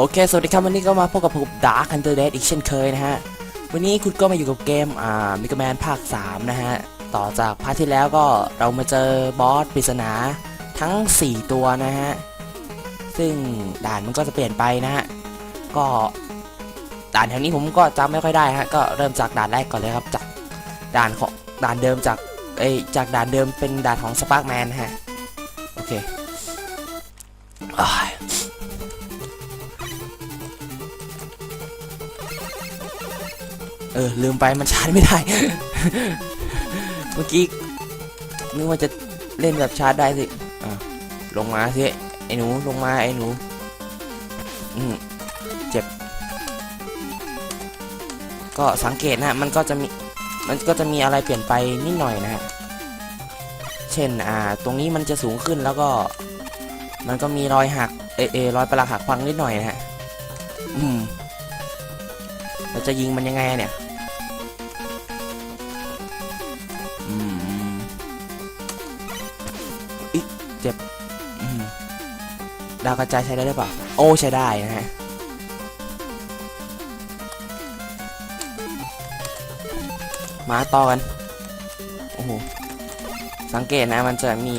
โอเค สวัสดีครับ วันนี้ก็มาพบกับผม Dark Hunter Dead อีกเช่นเคยนะฮะ วันนี้คุณก็มาอยู่กับเกม อ่ามิกแมนภาค 3 นะฮะ ต่อจากพาร์ทที่แล้วก็เรามาเจอบอสปริศนาทั้ง 4 ตัวนะฮะ ซึ่งด่านมันก็จะเปลี่ยนไปนะฮะ ก็ด่านแถวนี้ผมก็จำไม่ค่อยได้ฮะ ก็เริ่มจากด่านแรกก่อนเลยครับ จากด่านของด่านเดิมจากเอ้จากด่านเดิมเป็นด่านของสปาร์กแมนฮะ โอเค เออ ลืมไปมันชาร์จไม่ได้ เมื่อกี้นึกว่าจะเล่นแบบชาร์จได้สิอะลงมาสิไอ้หนูลงมาไอ้หนูอืมเจ็บ ก็สังเกตนะมันก็จะมีมันก็จะมีอะไรเปลี่ยนไปนิดหน่อยนะฮะเช่นอ่า ตรงนี้มันจะสูงขึ้นแล้วก็ มันก็มีรอยหักเอเอรอยประหลาหักพังนิดหน่อยนะฮะ จะยิงมันยังไงเนี่ยอืมอิเจ็บอืมดาวกระจายใช้ได้หรือเปล่า โอ้ใช้ได้นะฮะมาต่อกัน โอ้โห สังเกตนะมันจะมี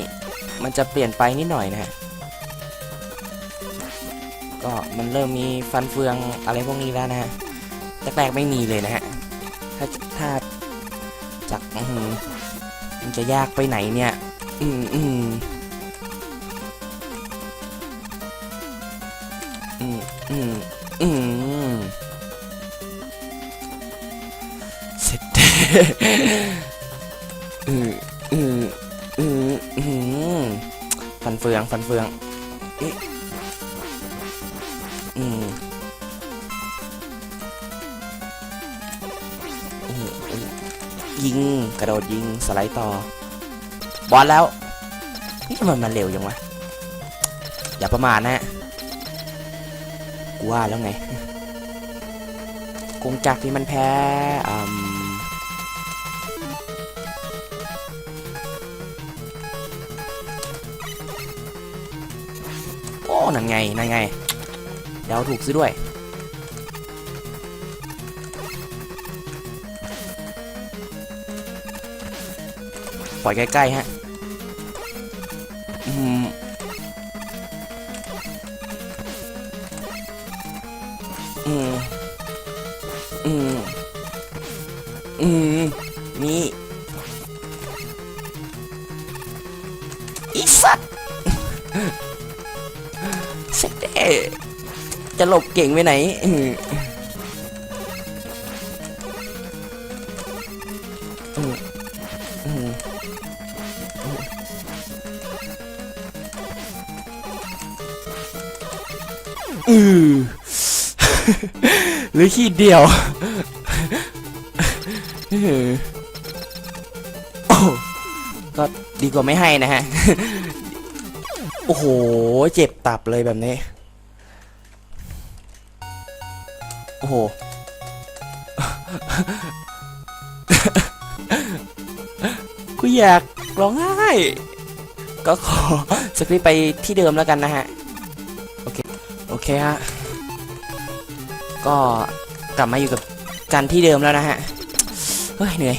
มันจะเปลี่ยนไปนิดหน่อยนะฮะ ก็มันเริ่มมีฟันเฟืองอะไรพวกนี้แล้วนะฮะ แรกๆไม่มีเลยนะฮะ ถ้าถ้าจากมันจะยากไปไหนเนี่ย อืมอืมอืมอืมอืมเสร็จอืมอืมอืมอืมฟันเฟือง ฟันเฟือง ยิงกระโดดยิงสไลด์ต่อบอลแล้วนี่ทำไมมันเร็วยังวะอย่าประมาทนะฮะกูว่าแล้วไงกงจักที่มันแพ้อืมโอ้นั่นไงนั่นไงเดาถูกซะด้วย ปล่อยใกล้ๆฮะอืม อืม อืมอืมนี่อีสัตว์เสร็จเดจะหลบเก่งไปไหนอืม รือขีดเดียวอือโอ้ก็ดีกว่าไม่ให้นะฮะ โอ้โห เจ็บตับเลยแบบนี้ โอ้โห กูอยากร้องไห้ ก็ขอสคริปไปที่เดิมแล้วกันนะฮะ โอเค โอเคฮะ ก็กลับมาอยู่กับกันที่เดิมแล้วนะฮะ เฮ้ยเหนื่อย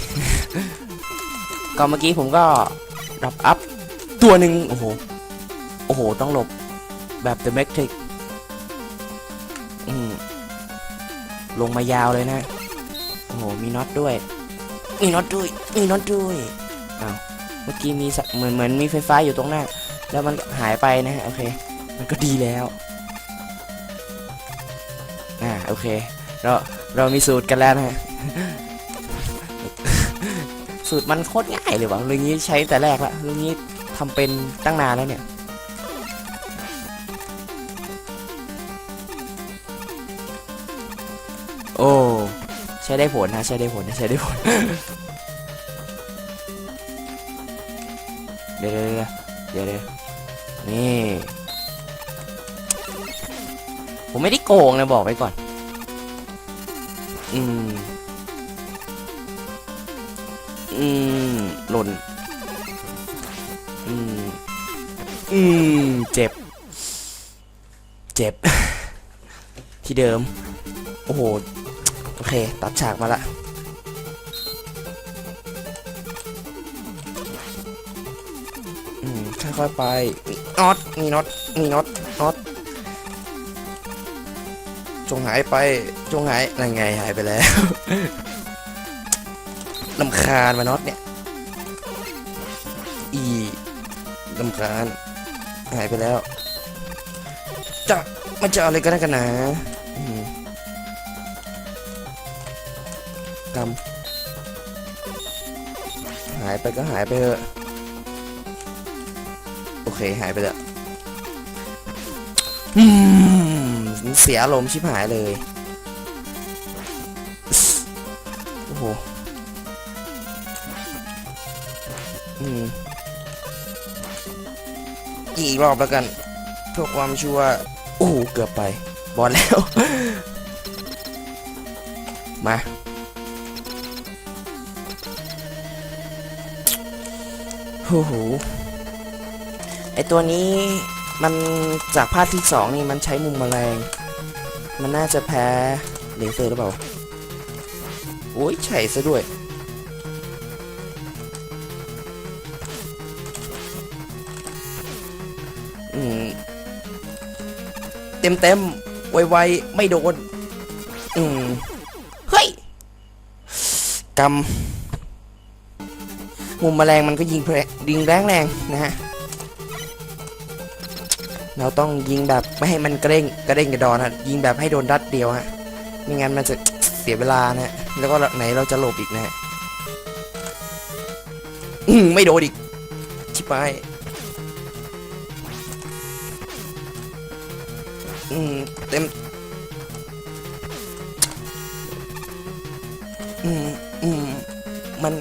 ก็เมื่อกี้ผมก็รับอัพตัวหนึ่งโอ้โห โอ้โห ต้องหลบแบบ The Matrix อืมลงมายาวเลยนะ โอ้โห มีน็อตด้วย มีน็อตด้วย มีน็อตด้วยอ้าวเมื่อกี้มีเหมือนเหมือนมีไฟฟ้าอยู่ตรงหน้า แล้วมันหายไปนะฮะ โอเค มันก็ดีแล้ว โอเค เราเรามีสูตรกันแล้วนะฮะสูตรมันโคตรง่ายเลยวะเรื่องนี้ใช้แต่แรกละเรื่องนี้ทำเป็นตั้งนานแล้วเนี่ยโอ้ใช้ได้ผลนะใช้ได้ผลนะใช้ได้ผลเดี๋ยวเดี๋ยวเดี๋ยวเดี๋ยวนี่ ผมไม่ได้โกงนะบอกไว้ก่อน เจ็บ เจ็บ ที่เดิม โอ้โห โอเค ตัดฉากมาละอืมค่อยๆไปน็อตมีน็อตมีน็อตน็อตจงหายไปจงหายนั่นไงหายไปแล้วลำคาญมาน็อตเนี่ย อีลำคาญ หายไปแล้ว จะมันจะอะไรกันนะกันนะอืมกำหายไปก็หายไปเถอะ โอเคหายไปแล้วอืมเสียอารมณ์ชิบหายเลย โอ้โห อืม อีกรอบแล้วกันเพื่อความชัวร์โอ้โหเกือบไปบอลแล้ว มาโอ้โหไอตัวนี้มันจากภาคที่สองนี่มันใช้มุมแมลง มันน่าจะแพ้เลเซอร์หรือเปล่าโอ้ยใช่ซะด้วย เต็มเต็มๆไวๆไม่โดน อืม เฮ้ยกำมุมแมลงมันก็ยิงแรงยิงแรงแรงนะฮะ เราต้องยิงแบบไม่ให้มันกระเด้งกระเด้งกระดอนฮะ ยิงแบบให้โดนดัดเดียวฮะ ไม่งั้นมันจะเสียเวลานะฮะแล้วก็ไหนเราจะหลบอีกนะฮะไม่โดนอีกชิบหาย อืมเต็ม อืมอืมมัน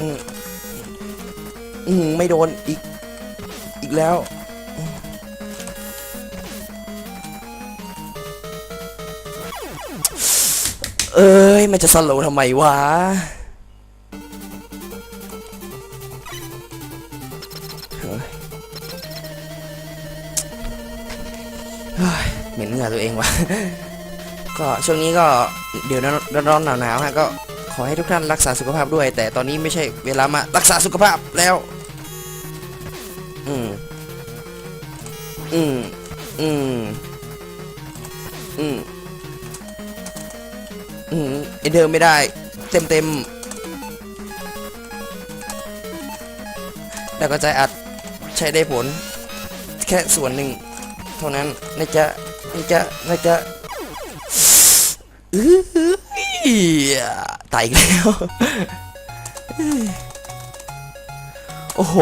อืมอืมไม่โดนอีก อีกแล้วเอ้ย มันจะสโลว์ทำไมวะื่อตัวเองวะก็ช่วงนี้ก็เดี๋ยวร้อนๆหนาวๆฮะก็ขอให้ทุกท่านรักษาสุขภาพด้วย แต่ตอนนี้ไม่ใช่เวลามารักษาสุขภาพแล้ว อืม อืม อืม อืม อืมไอเดิมไม่ได้ เต็มเต็มๆแล้วก็ใจอัดใช้ได้ผล แค่ส่วนหนึ่ง ท่านั้นนะจ๊ะนะจ๊ะนะจ๊ะอื้ออตายอีกแล้ว โอ้โห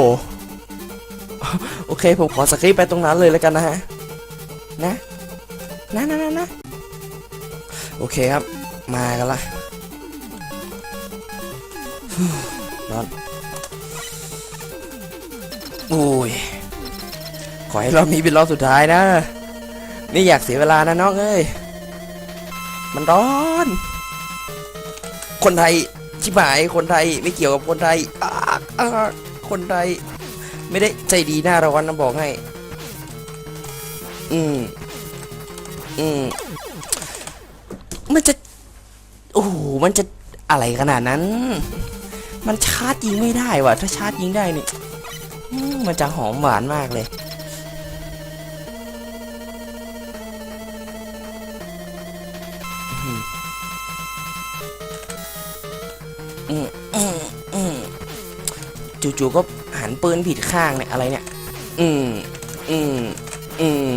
โอเค ผมขอสคริปไปตรงนั้นเลยแล้วกันนะฮะ นะ นะนะนะนะโอเคครับ มากันละร้อนโอ้ย ขอให้รอบนี้เป็นรอบสุดท้ายนะ ไม่อยากเสียเวลานะน้องเอ้ย มันร้อน คนไทยชิบหายคนไทยไม่เกี่ยวกับคนไทยอากอากคนไทย ไม่ได้ใจดีหน้าร้อนนะบอกให้ อืม อืม มันจะ โอ้โห มันจะอะไรขนาดนั้น มันชาร์จยิงไม่ได้ว่ะ ถ้าชาร์จยิงได้นี่มันจะหอมหวานมากเลย จู่ๆก็หันปืนผิดข้างเนี่ยอะไรเนี่ย อืม อืม อืม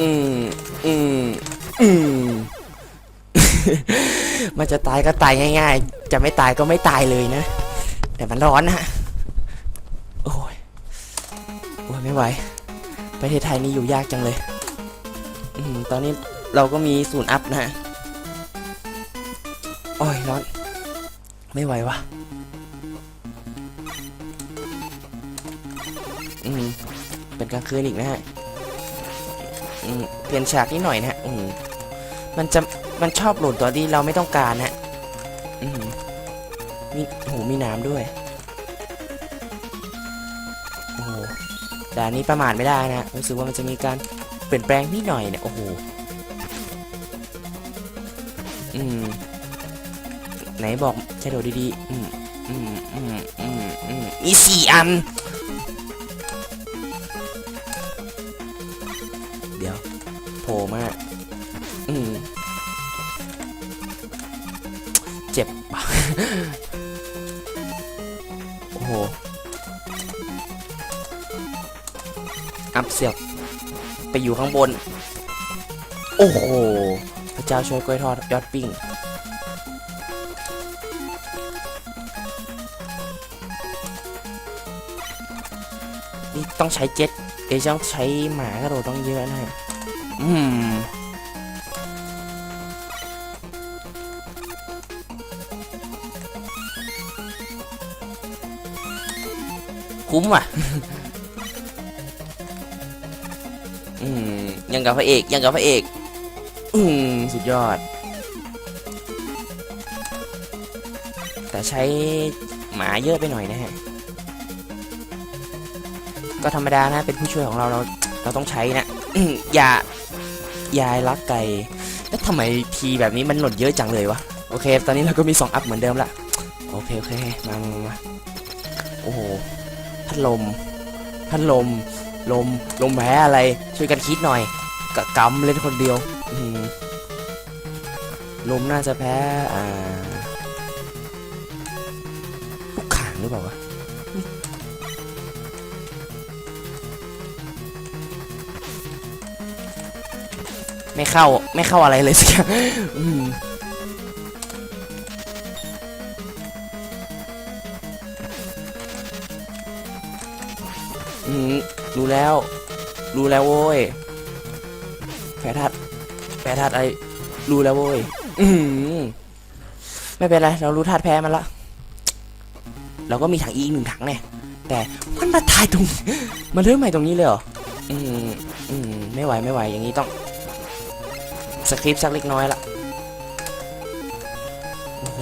อืม อืม อืม มันจะตายก็ตายง่าย ๆ จะไม่ตายก็ไม่ตายเลยนะ แต่มันร้อนนะโอ้ย โอ้ยไม่ไหว ประเทศไทยนี่อยู่ยากจังเลย อืม ตอนนี้เราก็มีศูนย์อัพนะฮะโอ้ยร้อน ไม่ไหววะอื กลางคืนอีกนะฮะเปลี่ยนฉากนิดหน่อยนะฮะอืมมันจะมันชอบหล่นตัวที่เราไม่ต้องการนะฮะอืมมีโหมีน้ำด้วยโอ้โหด่านนี้ประมาทไม่ได้นะรู้สึกว่ามันจะมีการเปลี่ยนแปลงนิดหน่อยเนี่ยโอ้โหอืมไหนบอกใช้โดดดีๆอืมอืมอืมอืมอืมมีสี่อัน ไปอยู่ข้างบน โอ้โหพระเจ้าช่วยกล้วยทอดยอดปิ้งนี่ต้องใช้เจ็ตเอ้ยต้องใช้หมากระโดดต้องเยอะนะอืมคุ้มว่ะ อืมยังกับพระเอกยังกับพระเอก อืมสุดยอด แต่ใช้หมาเยอะไปหน่อยนะฮะ ก็ธรรมดานะ เป็นผู้ช่วยของเราเราเราต้องใช้นะอืมอย่ายายรักไก่แล้วทำไมทีแบบนี้มันหล่นเยอะจังเลยวะ โอเค ตอนนี้เราก็มี 2 อัพเหมือนเดิมละโอเค โอเคมามามาโอ้โห พัดลม พัดลม ลมลมแพ้อะไรช่วยกันคิดหน่อยกะกำเล่นคนเดียวลมน่าจะแพ้อ่าลูกข่างหรือเปล่าวะไม่เข้าไม่เข้าอะไรเลยสิอืมอืม รู้แล้ว รู้แล้วโว้ยแพ้ทัดแพ้ทัดอะไรรู้แล้วโว้ยอืมไม่เป็นไร เรารู้ทัดแพ้มันละ เราก็มีถังอีกหนึ่งถังเนี่ยแต่มันมาตายตรง มันเริ่มใหม่ตรงนี้เลยเหรอ อืมอืมไม่ไหวไม่ไหวอย่างนี้ต้องสคริปต์สักเล็กน้อยละโอ้โห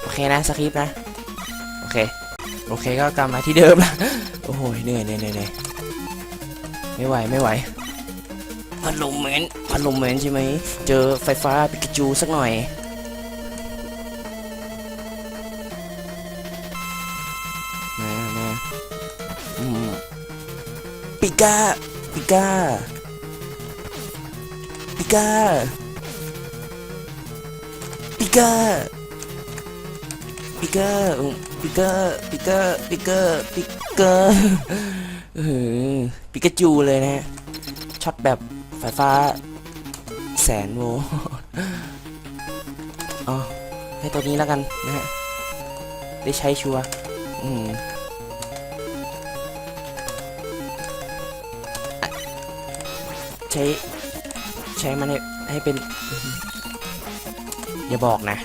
โอเคนะสคริปต์นะ โอเคก็กลับมาที่เดิมละโอ้โหเหนื่อยเหนื่อยเหนื่อยเหนื่อยไม่ไหวไม่ไหวพัดลมเหม็นพัดลมเหม็นใช่ไหมเจอไฟฟ้าปิกาจูสักหน่อยมามาอืมปิก้าปิก้าปิก้าปิก้า ปิก้าอืมปิก้าปิก้าปิก้าปิก้าเออปิกาจูเลยนะฮะช็อตแบบไฟฟ้าแสนโวล์อ๋อให้ตัวนี้แล้วกันนะฮะได้ใช้ชัวอืมใช้ใช้มันให้ให้เป็น อย่าบอกนะ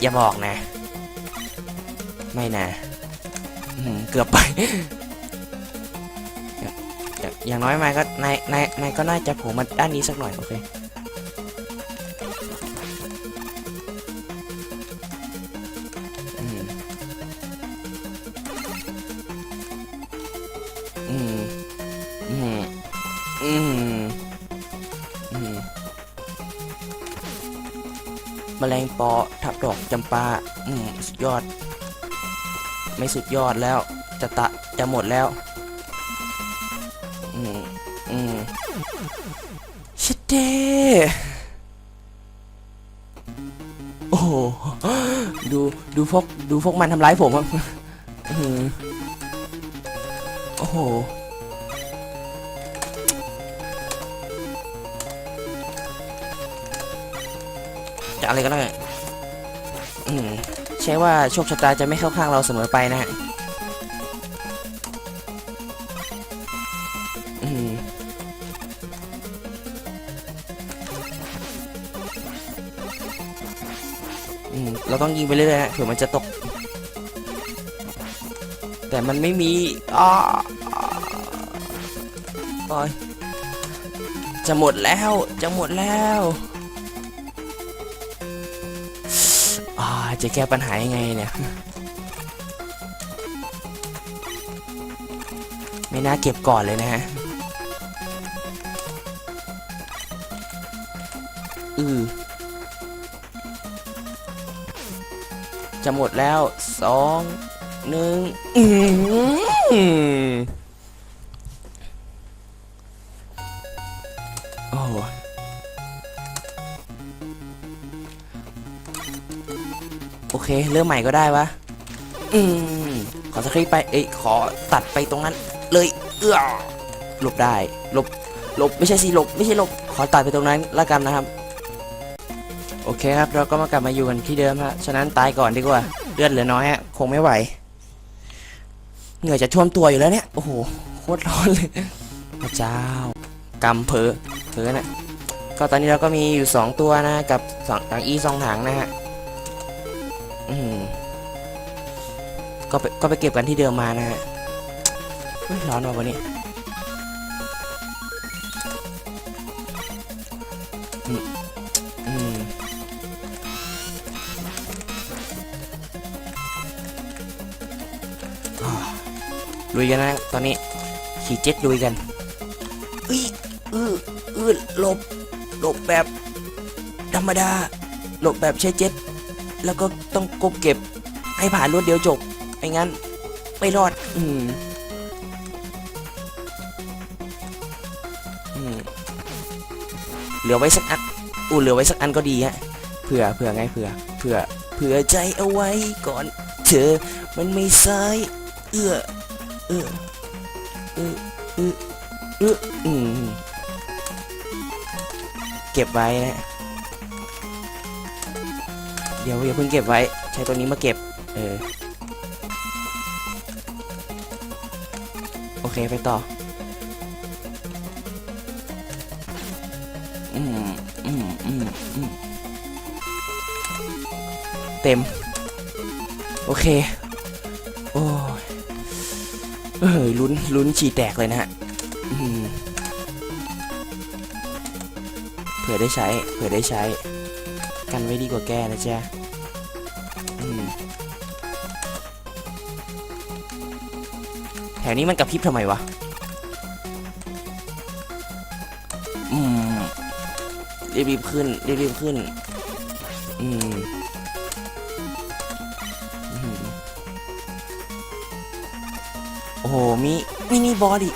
อย่าบอกนะ ไม่นะเกือบไปอย่างอย่างอย่างน้อยมาก็นายนายนายก็น่าจะผล่มาด้านนี้สักหน่อย โอเค อืม อืม อืม อืมแมลงปอทับดอกจำปา อืม สุดยอด ไม่สุดยอดแล้ว จะตะจะหมดแล้ว อืม อืมชิดเดโอ้โหดูดูพวกดูพวกมันทำร้ายผมอะอือโอ้โหจะอะไรก็ได้อืมใช่ว่าโชคชะตาจะไม่เข้าข้างเราเสมอไปนะฮะอือเราต้องยิงไปเรื่อยๆนะเผื่อมันจะตก แต่มันไม่มีอ้าปอจะหมดแล้ว จะหมดแล้ว จะแก้ปัญหายังไงเนี่ย ไม่น่าเก็บก่อนเลยนะฮะอือจะหมดแล้วสองหนึ่งอือโอ้ อเคเริ่มใหม่ก็ได้วะ อืมขอสคริปไป เอ้ยขอตัดไปตรงนั้น เลย เอื้อหลบได้หลบหลบไม่ใช่สิหลบไม่ใช่หลบขอตัดไปตรงนั้นละกันนะครับ โอเคครับ เราก็มากลับมาอยู่กันที่เดิมฮะฉะนั้นตายก่อนดีกว่าเลือดเหลือน้อยฮะคงไม่ไหว เหงื่อจะท่วมตัวอยู่แล้วเนี่ยโอ้โหโคตรร้อนเลยพระเจ้ากำเพอเพอนะก็ตอนนี้เราก็มีอยู่สองตัวนะ กับสองถังอีสองถังนะฮะ อืมก็ไปก็ไปเก็บกันที่เดิมมานะฮะร้อนว่ะวันนี้อืมอืมลุยกันนะตอนนี้ขี่เจ็ตลุยกันอุ้ยอืออือหลบหลบแบบธรรมดาหลบแบบใช้เจ็ต แล้วก็ต้องกบเก็บให้ผ่านรวดเดียวจบไม่งั้น ไม่รอดอืมอืมเหลือไว้สักอันอู้เหลือไว้สักอันก็ดีฮะเผื่อเผื่อไงเผื่อเผื่อเผื่อใจเอาไว้ก่อนเธอมันไม่สายเอื้อเอื้อเอื้อเอื้อเอื้ออืมเก็บไว้นะ๋ยวอย่าเพิ่งเก็บไว้ ใช้ตัวนี้มาเก็บ เออ โอเคไปต่อ อืมอืมอืมอืมเต็ม โอเค โอ้ยเอ้ยลุ้นลุ้นฉี่แตกเลยนะฮะอืมเผื่อได้ใช้ เผื่อได้ใช้ กันไว้ดีกว่าแก้นะจ๊ะ วนี้มันกระพริบทำไมวะ อืมรีบๆขึ้นรีบๆขึ้น อืมอืมโอ้โห มีมินิบอดี้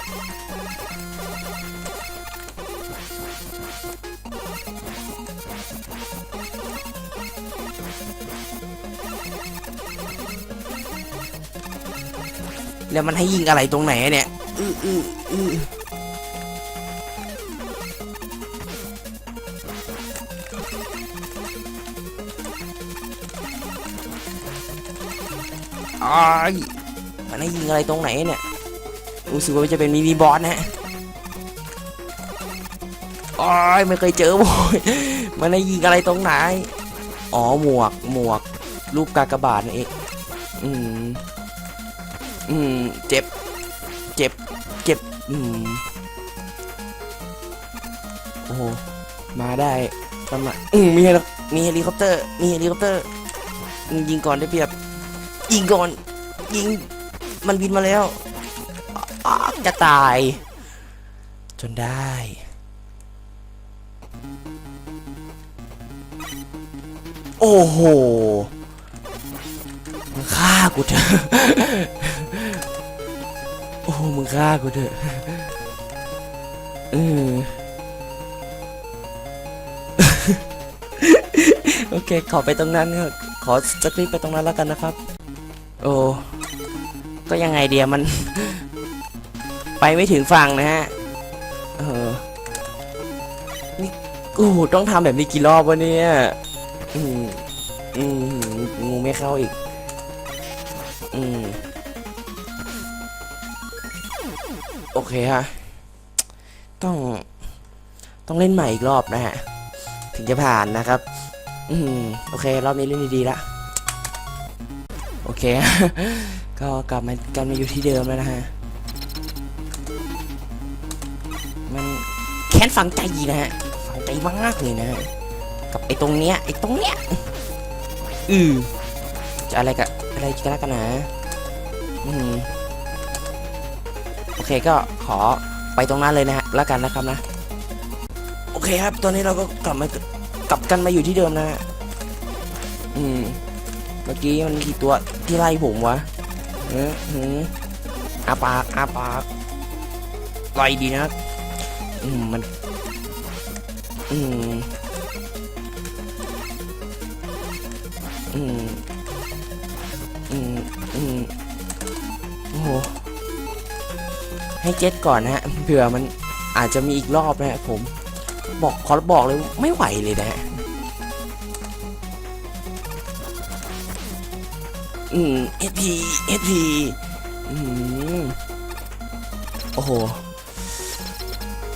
แล้วมันให้ยิงอะไรตรงไหนเนี่ยอืออืออืออ้ายมันให้ยิงอะไรตรงไหนเนี่ยรู้สึกว่าจะเป็นมินิบอสนะอ้ยไม่เคยเจอโว้ยมันให้ยิงอะไรตรงไหน อ๋อหมวกหมวกรูปกากบาทนั่เองอืม อืมเจ็บ เจ็บ เจ็บ อืมโอ้โหมาได้ประมาณอืมมีเฮลิมีเฮลิคอปเตอร์ มีเฮลิคอปเตอร์ ยิงก่อนได้เปรียบ ยิงก่อน ยิง มันบินมาแล้วอ้าจะตาย จนได้โอ้โหมึงฆ่ากูเถอะ อ้มึงฆ่ากูเถอะเออโอเค ขอไปตรงนั้นครับขอสคริปต์ไปตรงนั้นแล้วกันนะครับ โอ้ก็ยังไงเดียมัน ไปไม่ถึงฝั่งนะฮะเออนี่กูต้องทำแบบนี้กี่รอบวะเนี่ยอืมอืมงูไม่เข้าอีก อืม โอเคฮะ ต้อง ต้องเล่นใหม่อีกรอบนะฮะ ถึงจะผ่านนะครับ อืมโอเค รอบนี้เล่นดีๆละ โอเค ก็กลับมากันมาอยู่ที่เดิมแล้วนะฮะ มันแค้นฝังใจนะฮะ ฝังใจมากเลยนะฮะ กับไอ้ตรงเนี้ย ไอ้ตรงเนี้ย อือจะอะไรกับอะไรกันละกันนะ อืม โอเคก็ขอไปตรงนั้นเลยนะฮะแล้วกันนะครับนะ โอเคครับ ตอนนี้เราก็กลับมากลับกันมาอยู่ที่เดิมนะอืมเมื่อกี้มันกี่ตัวที่ไล่ผมวะเออหืออาปากอาปากลอยดีนะอืมมัน อืมอืมอืมอืม ให้เจ็ตก่อนนะฮะเผื่อมันอาจจะมีอีกรอบนะฮะผมบอกขอบอกเลยไม่ไหวเลยนะฮะอืม SP SP อืมโอ้โห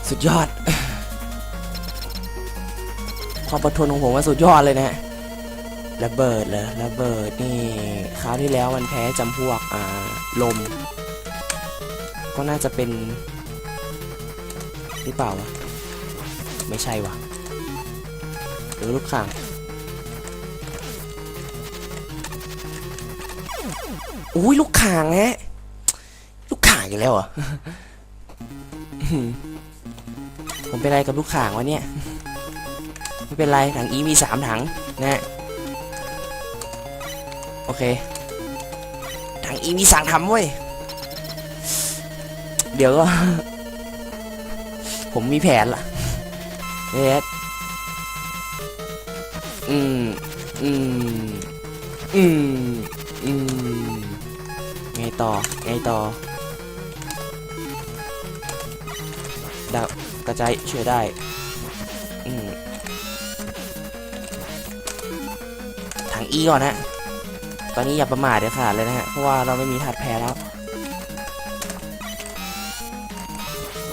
สุดยอด ความอดทนของผมว่าสุดยอดเลยนะฮะระเบิดเลยระเบิดนี่คราวที่แล้วมันแพ้จำพวกอ่าลม ก็น่าจะเป็นหรือเปล่าวะ ไม่ใช่วะหรือลูกข่างอุ้ยลูกข่างฮะลูกข่างอีกแล้วเหรอผมเป็นอะไรกับลูกข่างวะเนี่ยไม่เป็นไรถังอีมีสามถังนะฮะโอเคถังอีมีสามถังเว้ย เดี๋ยวก็ ผมมีแผนละเนสอืม อืม อืม อืม ไงต่อ ไงต่อ ดาวกระจายช่วยได้ อืมถังอีก่อนนะตอนนี้อย่าประมาทเดี๋ยวขาดเลยนะฮะ เพราะว่าเราไม่มีถาดแพ้แล้ว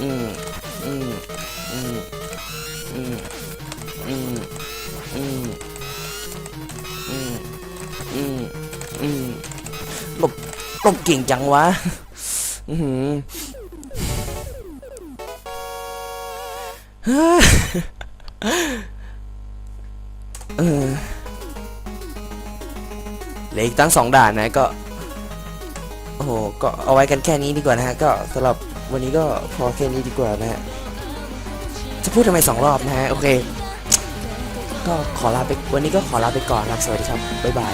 อืมอืมอืมอืมอืมอืมอืมอืมอืมหลบหลบเก่งจังวะอือหือเฮ้ยเออเหลืออีกตั้งสองด่านนะก็ โอ้โห ก็เอาไว้กันแค่นี้ดีกว่านะฮะ ก็สำหรับ วันนี้ก็พอแค่นี้ดีกว่านะฮะจะพูดทำไมสองรอบนะฮะโอเค ก็ขอลาไปวันนี้ก็ขอลาไปก่อนครับสวัสดีครับบ๊ายบาย